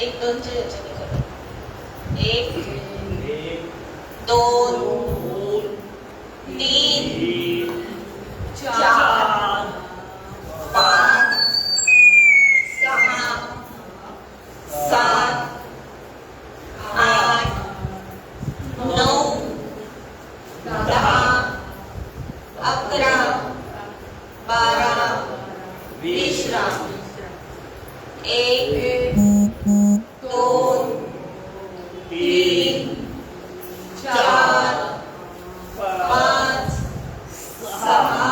एक दोनच्या याच्याने करू एक दोन तीन, चार, पाच सहा सात, आठ नऊ दहा अकरा एक दोन, तीन, चार, पाच, सहा,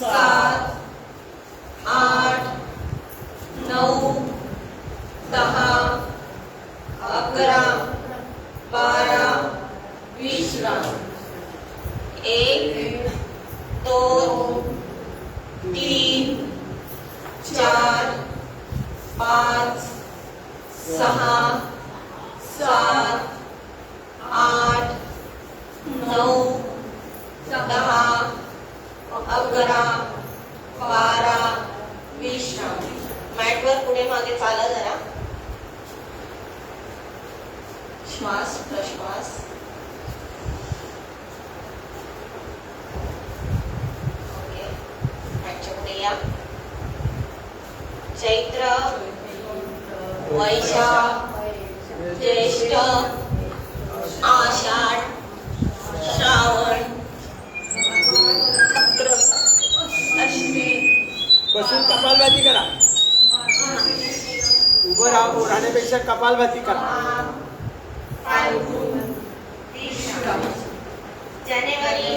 सात, आठ, नऊ, दहा, अकरा, बारा विश्राम एक, दोन, तीन, चार, पाच सहा सात आठ नऊ दहा अकरा बारा विश्राम मॅटवर पुढे मागे चाला जरा. श्वास प्रश्वास. ओके मॅटच्या पुढे या. चैत्र वैशाख ज्येष्ठ आषाढ श्रावण अश्विन। बसून कपालभाती करा. उभं राहा राहण्यापेक्षा कपालभाती करा. जानेवारी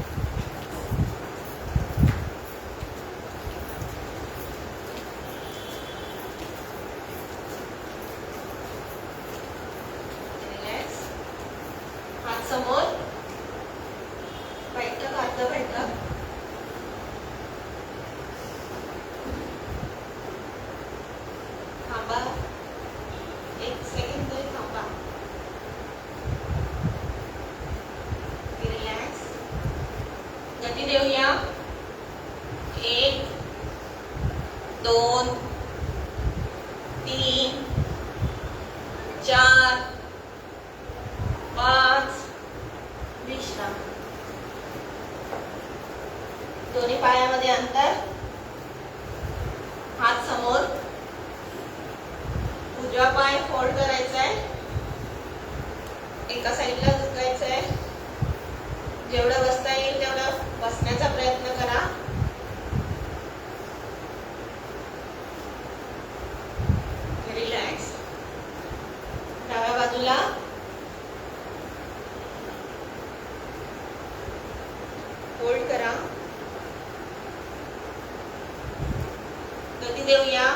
एक सेकंड तरी थांबा रिलॅक्स गती देऊया एक दोन तीन चार पाच विश्राम दोन्ही पायामध्ये अंतर हात समोर उजवा पाय फोल्ड करायचा आहे एका साईडला झुकायचं आहे जेवढं बसता येईल तेवढं बसण्याचा प्रयत्न करा. रिलॅक्स डाव्या बाजूला. होल्ड करा. गती देऊया.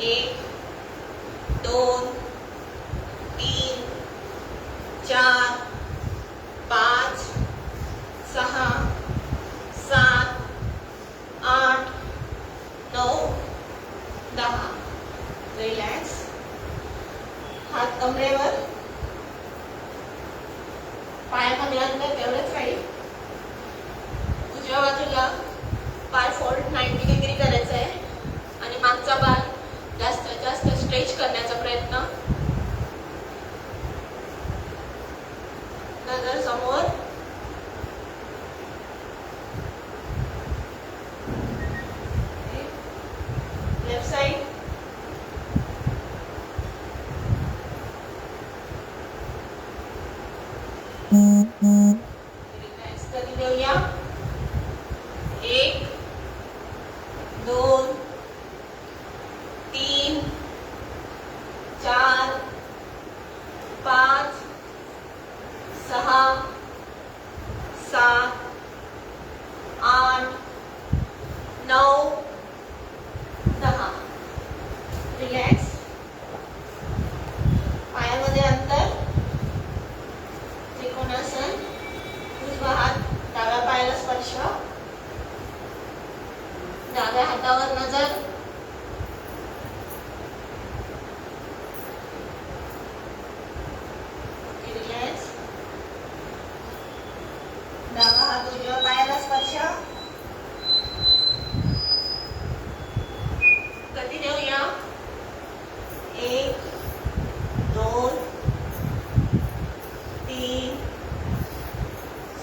एक दोन तीन चार कमरेवर. पायामध्ये तेवढंच राहील. उजव्या बाजूला पाय फोल्ड नाईन्टी डिग्री करायचा आहे. आणि मागचा पाय जास्त जास्त स्ट्रेच करण्याचा प्रयत्न. नजर समोर. एक दोन डाव्या हातावर नजर. रिलॅक्स डावा हात उजव्या पायाला स्पर्श. कधी देऊया. एक दोन तीन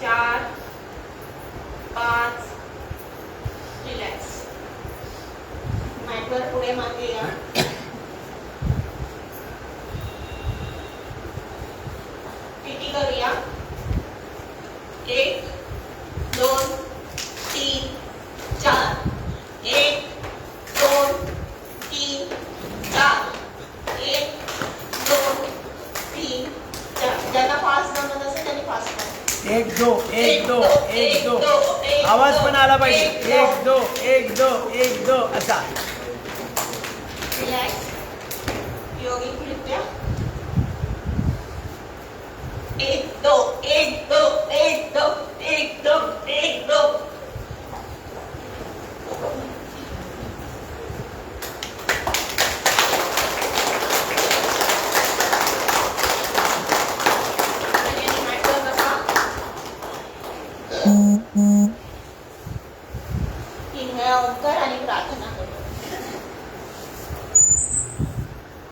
चार पाच रिलॅक्स मॅटवर पुढे मागे या टीटी करूया एक दोन तीन चार एक दोन तीन चार एक दोन तीन चार ज्यांना फास्ट जमत असेल त्यांनी फास्ट करा. एक दो एक दो एक दो आवाज पण आला पाहिजे. एक दो एक दो एक दो. असा. रिलॅक्स योगिकरित्या